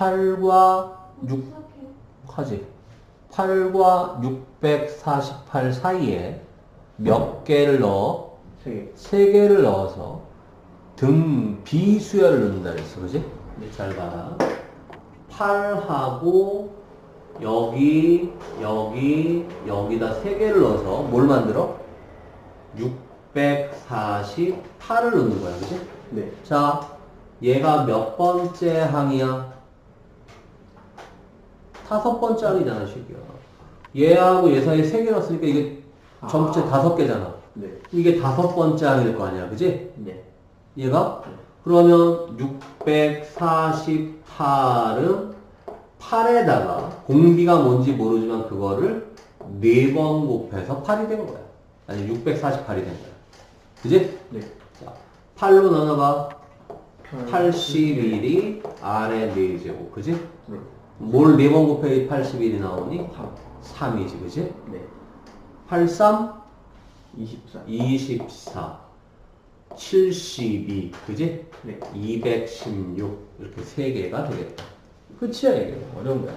8과 6 하지. 8과 648 사이에 몇 개를 넣어? 세 개. 세 개를 넣어서 등 비수열을 넣는다 그랬어. 그지? 네, 잘 봐라. 8하고 여기, 여기, 여기다 세 개를 넣어서 뭘 만들어? 648을 넣는 거야. 그지? 네. 자, 얘가 몇 번째 항이야? 다섯 번째 항이잖아, 식이야. 얘하고 얘 사이에 세개 넣었으니까 이게 전체 아. 다섯 개잖아. 네. 이게 다섯 번째 항일 거 아니야, 그지? 네. 얘가? 그러면 648은 8에다가 공비가 뭔지 모르지만 그거를 네번 곱해서 8이 된 거야. 아니, 648이 된 거야. 그지? 네. 자, 8로 나눠봐. 81이 아래 4제곱, 그지? 네. 뭘 4번 곱해야 81이 나오니? 3. 3이지, 그지? 네. 83, 24. 24, 72, 그지? 네. 216 이렇게 세 개가 되겠다. 끝이야 이게 어려운 거야.